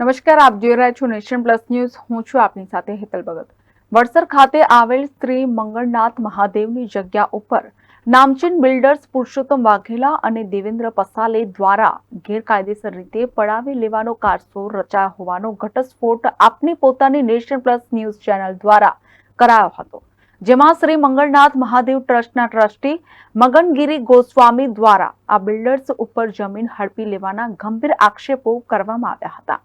નમસ્કાર, આપ જોઈ રહ્યા છો નેશન પ્લસ ન્યૂઝ. હું છું આપની સાથે હેતલ ભગત. વડસર ખાતે આવેલ શ્રી મંગળનાથ મહાદેવની જગ્યા ઉપર નામચીન બિલ્ડર્સ પુરુષોત્તમ વાઘેલા અને દેવેન્દ્ર પસાલે દ્વારા ગેરકાયદેસર રીતે પડાવી લેવાનો કારસો રચાયો હોવાનો ઘટસ્ફોટ આપની પોતાની નેશન પ્લસ ન્યૂઝ ચેનલ દ્વારા કરાયો હતો, જેમાં શ્રી મંગળનાથ મહાદેવ ટ્રસ્ટના ટ્રસ્ટી મગનગીરી ગોસ્વામી દ્વારા આ બિલ્ડર્સ ઉપર જમીન હડપી લેવાના ગંભીર આક્ષેપો કરવામાં આવ્યા હતા.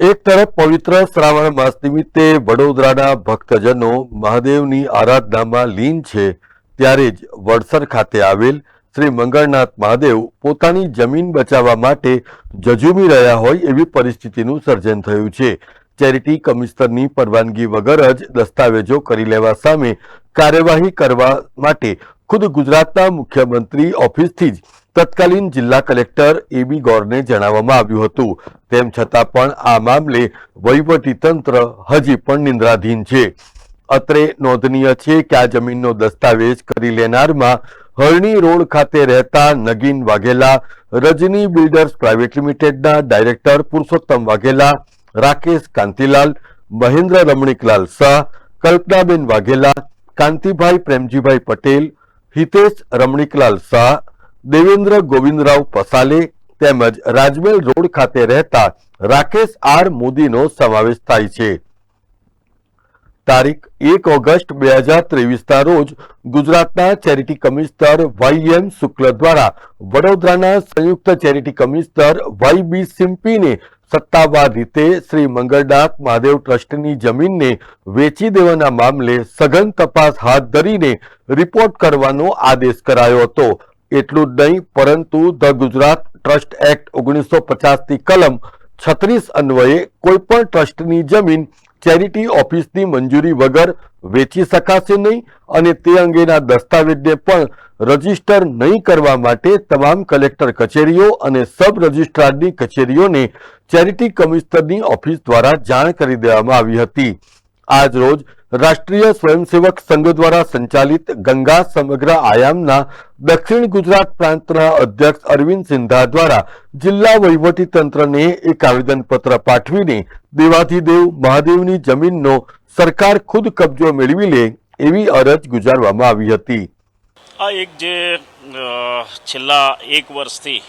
એક તરફ પવિત્ર શ્રાવણ માસ નિમિત્તે વડોદરાના ભક્તજનો મહાદેવની આરાધનામાં લીન છે, ત્યારે જ વડસર ખાતે આવેલ શ્રી મંગળનાથ મહાદેવ પોતાની જમીન બચાવવા માટે જજુમી રહ્યા હોય એવી પરિસ્થિતિનું સર્જન થયું છે. ચેરિટી કમિશનરની પરવાનગી વગર જ દસ્તાવેજો કરી લેવા સામે કાર્યવાહી કરવા માટે ખુદ ગુજરાતના મુખ્યમંત્રી ઓફિસથી જ તત્કાલીન જિલ્લા કલેક્ટર એબી ગોરને જણાવવામાં આવ્યું હતું. તેમ છતાં પણ આ મામલે વહીવટી તંત્ર હજી પણ નિંદ્રાધીન છે. અત્રે નોંધનીય છે કે આ જમીનનો દસ્તાવેજ કરી લેનારમાં હરણી રોડ ખાતે રહેતા નગીન વાઘેલા, રજની બિલ્ડર્સ પ્રાઇવેટ લિમિટેડના ડાયરેક્ટર પુરુષોત્તમ વાઘેલા, રાકેશ કાંતિલાલ, મહેન્દ્ર રમણીકલાલ શાહ કલ્પનાબેન વાઘેલા, કાંતિભાઈ પ્રેમજીભાઈ પટેલ, હિતેશ રમણીકલાલ શાહ દેવેન્દ્ર ગોવિંદરાવ પસાલે તેમજ રાજમેલ રોડ ખાતે રહેતા રાકેશ આર મોદીનો સમાવેશ થાય છે. તારીખ એક ઓગસ્ટ બે હજાર ત્રેવીસના રોજ ગુજરાતના ચેરિટી કમિશનર વાય શુક્લ દ્વારા વડોદરાના સંયુક્ત ચેરિટી કમિશનર વાય બી સિમ્પીને સત્તાવાર રીતે શ્રી મંગળનાથ મહાદેવ ટ્રસ્ટની જમીનને વેચી દેવાના મામલે સઘન તપાસ હાથ ધરીને રિપોર્ટ કરવાનો આદેશ કરાયો હતો. એટલું જ નહીં, પરંતુ ધ ગુજરાત ટ્રસ્ટ એક્ટ ઓગણીસો પચાસની કલમ છત્રીસ અન્વયે કોઈપણ ટ્રસ્ટની જમીન ચેરિટી ઓફિસની મંજૂરી વગર વેચી શકાશે નહીં અને તે અંગેના દસ્તાવેજને પણ રજિસ્ટર નહીં કરવા માટે તમામ કલેક્ટર કચેરીઓ અને સબ રજિસ્ટ્રારની કચેરીઓને ચેરિટી કમિશનરની ઓફિસ દ્વારા જાણ કરી દેવામાં આવી હતી. આજ રોજ રાષ્ટ્રીય સ્વયંસેવક સંઘ દ્વારા સંચાલિત ગંગા સમગ્ર આયામના દક્ષિણ ગુજરાત પ્રાંતના અધ્યક્ષ અરવિંદ સિંધા દ્વારા જિલ્લા વહીવટીતંત્રને એક આવેદનપત્ર પાઠવીને દેવાધિદેવ મહાદેવની જમીનનો સરકાર ખુદ કબજો મેળવી લે એવી અરજ ગુજારવામાં આવી હતી. આ એક જે છેલ્લા એક વર્ષથી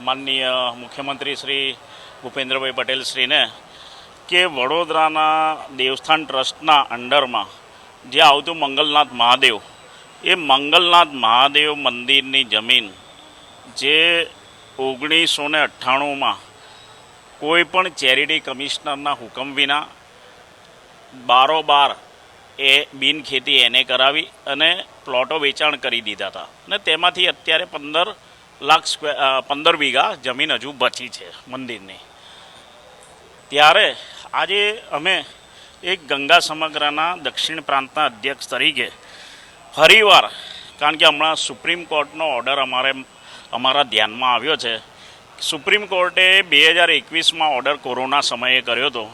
માનનીય મુખ્યમંત્રી શ્રી ભૂપેન્દ્રભાઈ પટેલ શ્રીને કે વડોદરાના દેવસ્થાન ટ્રસ્ટના અંડરમાં જે આવતું મંગલનાથ મહાદેવ, એ મંગલનાથ મહાદેવ મંદિરની જમીન જે ઓગણીસો ને અઠ્ઠાણુંમાં કોઈ પણ ચેરિટી કમિશનરના હુકમ વિના બારોબાર એ બિનખેતી એને કરાવી અને પ્લોટો વેચાણ કરી દીધા હતા. અને તેમાંથી અત્યારે પંદર લાખ સ્ક્વેર પંદર વીઘા જમીન હજુ બચી છે મંદિરની. ત્યારે આજે અમે એક ગંગા સમગ્રના દક્ષિણ પ્રાંતના અધ્યક્ષ તરીકે ફરીવાર, કારણ કે હમણાં સુપ્રીમ કોર્ટનો ઓર્ડર અમારે અમારા ધ્યાનમાં આવ્યો છે. સુપ્રીમ કોર્ટે બે હજાર એકવીસમાં ઓર્ડર કોરોના સમયે કર્યો હતો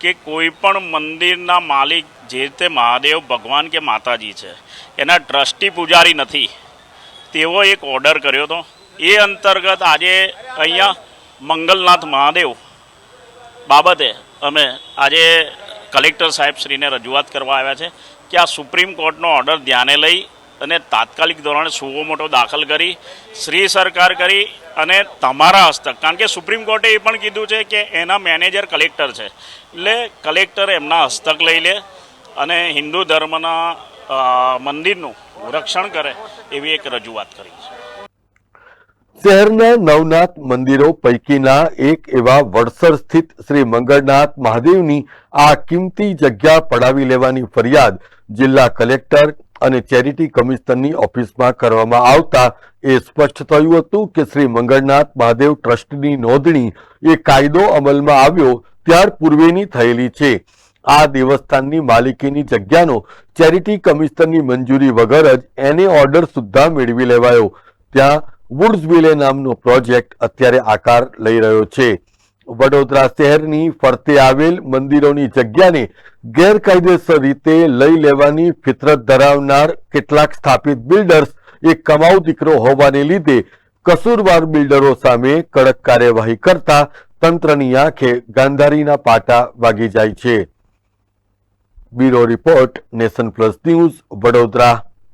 કે કોઈ પણ મંદિરના માલિક જે તે મહાદેવ ભગવાન કે માતાજી છે, એના ટ્રસ્ટી પૂજારી નથી, તેવો એક ઓર્ડર કર્યો હતો. એ અંતર્ગત આજે અહીંયા મંગલનાથ મહાદેવ બાબતે અમે આજે કલેક્ટર સાહેબ શ્રીને રજૂઆત કરવા આવ્યા છે કે આ સુપ્રીમ કોર્ટનો ઓર્ડર ધ્યાને લઈ અને તાત્કાલિક ધોરણે સુવો મોટો દાખલ કરી, શ્રી સરકાર કરી અને તમારા હસ્તક કારણ કે સુપ્રીમ કોર્ટે એ પણ કીધું છે કે એના મેનેજર કલેક્ટર છે. એટલે કલેક્ટર એમના હસ્તક લઈ લે અને હિન્દુ ધર્મના મંદિરનું રક્ષણ કરે એવી એક રજૂઆત કરી છે. શહેરના નવનાથ મંદિરો પૈકીના એક એવા વડસર સ્થિત શ્રી મંગળનાથ મહાદેવની આ કિંમતી જગ્યા પડાવી લેવાની ફરિયાદ જિલ્લા કલેક્ટર અને ચેરિટી કમિશનરની ઓફિસમાં કરવામાં આવતા એ સ્પષ્ટ થયું હતું કે શ્રી મંગળનાથ મહાદેવ ટ્રસ્ટની નોંધણી એ કાયદો અમલમાં આવ્યો ત્યાર પૂર્વેની થયેલી છે. આ દેવસ્થાનની માલિકીની જગ્યાનો ચેરિટી કમિશનરની મંજૂરી વગર જ એને ઓર્ડર સુદ્ધા મેળવી લેવાયો. ત્યાં વુડ્સવિલે નામનો પ્રોજેક્ટ અત્યારે આકાર લઈ રહ્યો છે. વડોદરા શહેરની ફરતે આવેલ મંદિરોની જગ્યાને ગેરકાયદેસર રીતે લઈ લેવાની ફિતરત ધરાવનાર કેટલાક સ્થાપિત બિલ્ડર્સ એક કમાઉ દીકરો હોવાને લીધે કસૂરવાર બિલ્ડરો સામે કડક કાર્યવાહી કરતા તંત્રની આંખે ગાંધારીના પાટા વાગી જાય છે. Bureau report nation plus news Vadodara.